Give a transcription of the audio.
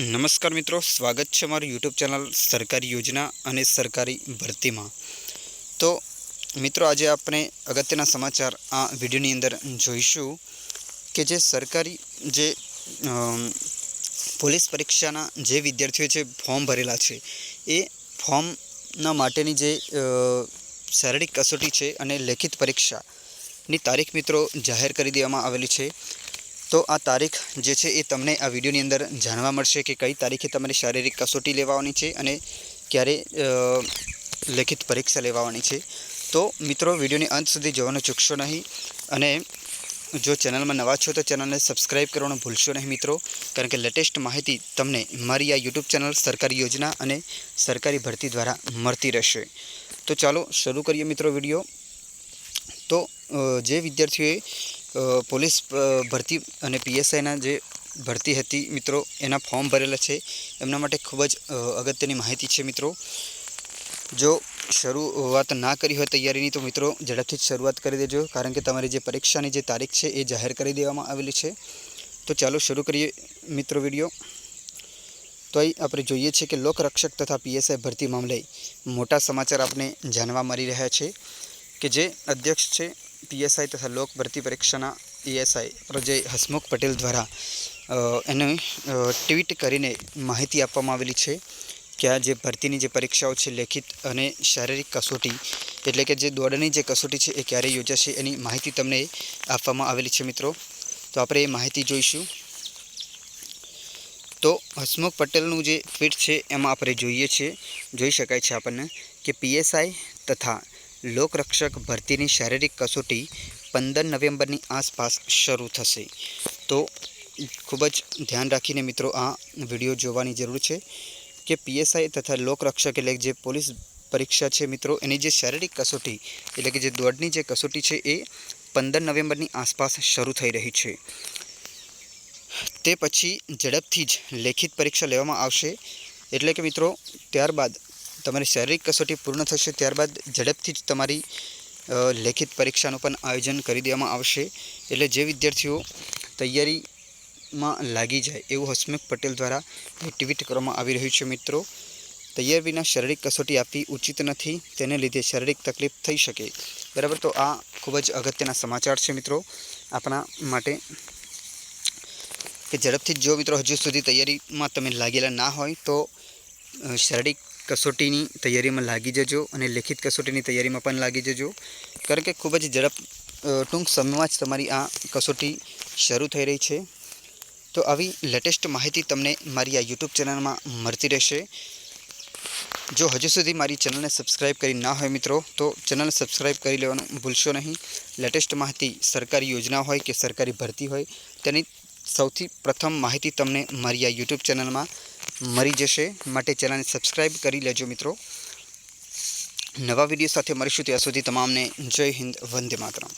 નમસ્કાર મિત્રો, સ્વાગત છે મારું યુટ્યુબ ચેનલ સરકારી યોજના અને સરકારી ભરતીમાં. તો મિત્રો, આજે આપણે અગત્યના સમાચાર આ વિડીયોની અંદર જોઈશું કે જે સરકારી જે પોલીસ પરીક્ષાના જે વિદ્યાર્થીઓ જે ફોર્મ ભરેલા છે, એ ફોર્મના માટેની જે શારીરિક કસોટી છે અને લેખિત પરીક્ષાની તારીખ મિત્રો જાહેર કરી દેવામાં આવેલી છે. તો આ તારીખ જે છે એ તમને આ વિડીયોની અંદર જાણવા મળશે કે કઈ તારીખે તમારી શારીરિક કસોટી લેવાની છે અને ક્યારે લેખિત પરીક્ષા લેવાની છે. તો મિત્રો, વિડીયોની અંત સુધી જોવાનું ચૂકશો નહીં અને જો ચેનલમાં નવા છો તો ચેનલને સબસ્ક્રાઈબ કરવાનું ભૂલશો નહીં મિત્રો. કારણ કે લેટેસ્ટ માહિતી તમને મારી આ યુટ્યુબ ચેનલ સરકારી યોજના અને સરકારી ભરતી દ્વારા મળતી રહેશે. તો ચાલો શરૂ કરીએ મિત્રો વીડિયો. તો જે વિદ્યાર્થીઓએ પોલીસ ભરતી અને પીએસઆઈના જે ભરતી હતી મિત્રો, એના ફોર્મ ભરેલા છે. એમના માટે ખૂબ જ અગત્યની માહિતી છે મિત્રો. જો શરૂઆત ના કરી હોય તૈયારીની, તો મિત્રો ઝડપથી જ શરૂઆત કરી દેજો. કારણ કે તમારી જે પરીક્ષાની જે તારીખ છે, એ જાહેર કરી દેવામાં આવેલી છે. તો ચાલો શરૂ કરીએ મિત્રો વીડિયો. તો અહીં આપણે જોઈએ છીએ કે લોકરક્ષક તથા પીએસઆઈ ભરતી મામલે મોટા સમાચાર આપણે જાણવા મળી રહ્યા છે કે જે અધ્યક્ષ છે પીએસઆઈ તથા લોક ભરતી પરીક્ષાના ઈએસઆઈ પ્રજય હસમુખ પટેલ દ્વારા એને ટ્વીટ કરીને માહિતી આપવામાં આવેલી છે કે આ જે ભરતીની જે પરીક્ષાઓ છે લેખિત અને શારીરિક કસોટી, એટલે કે જે દોડની જે કસોટી છે એ ક્યારે યોજાશે એની માહિતી તમને આપવામાં આવેલી છે મિત્રો. તો આપણે એ માહિતી જોઈશું. તો હસમુખ પટેલનું જે ટ્વીટ છે એમાં આપણે જોઈએ છીએ જોઈ શકાય છે આપણને કે પીએસઆઈ તથા લોકરક્ષક ભરતીની શારીરિક કસોટી પંદર નવેમ્બરની આસપાસ શરૂ થશે. તો ખૂબ જ ધ્યાન રાખીને મિત્રો આ વીડિયો જોવાની જરૂર છે કે પીએસઆઈ તથા લોકરક્ષક એટલે જે પોલીસ પરીક્ષા છે મિત્રો, એની જે શારીરિક કસોટી એટલે કે જે દોડની જે કસોટી છે એ પંદર નવેમ્બરની આસપાસ શરૂ થઈ રહી છે. તે પછી ઝડપથી જ લેખિત પરીક્ષા લેવામાં આવશે. એટલે કે મિત્રો, ત્યારબાદ તમારી શારીરિક કસોટી પૂર્ણ થશે ત્યારબાદ ઝડપથી જ તમારી લેખિત પરીક્ષાનું પણ આયોજન કરી દેવામાં આવશે. એટલે જે વિદ્યાર્થીઓ તૈયારીમાં લાગી જાય એવું હસમુખ પટેલ દ્વારા ટ્વીટ કરવામાં આવી રહ્યું છે મિત્રો. તૈયાર વિના શારીરિક કસોટી આપવી ઉચિત નથી, તેને લીધે શારીરિક તકલીફ થઈ શકે. બરાબર, તો આ ખૂબ જ અગત્યના સમાચાર છે મિત્રો આપણા માટે. કે ઝડપથી જો મિત્રો હજુ સુધી તૈયારીમાં તમે લાગેલા ના હોય તો શારીરિક કસોટીની તૈયારીમાં લાગી જજો અને લેખિત કસોટીની તૈયારીમાં પણ લાગી જજો. કારણ કે ખૂબ જ ઝડપ ટૂંક સમયમાં જ તમારી આ કસોટી શરૂ થઈ રહી છે. તો આવી લેટેસ્ટ માહિતી તમને મારી આ યુટ્યુબ ચેનલમાં મળતી રહેશે. જો હજુ સુધી મારી ચેનલને સબસ્ક્રાઈબ કરી ના હોય મિત્રો, તો ચેનલ સબસ્ક્રાઈબ કરી લેવાનું ભૂલશો નહીં. લેટેસ્ટ માહિતી સરકારી યોજના હોય કે સરકારી ભરતી હોય, તેની સૌથી પ્રથમ માહિતી તમને મારી આ યુટ્યુબ ચેનલમાં મળી જશે માટે ચેનલને સબસ્ક્રાઈબ કરી લેજો મિત્રો. નવા વીડિયો સાથે મળીશું ત્યાં સુધી તમામને જય હિન્દ, વંદે માતરમ.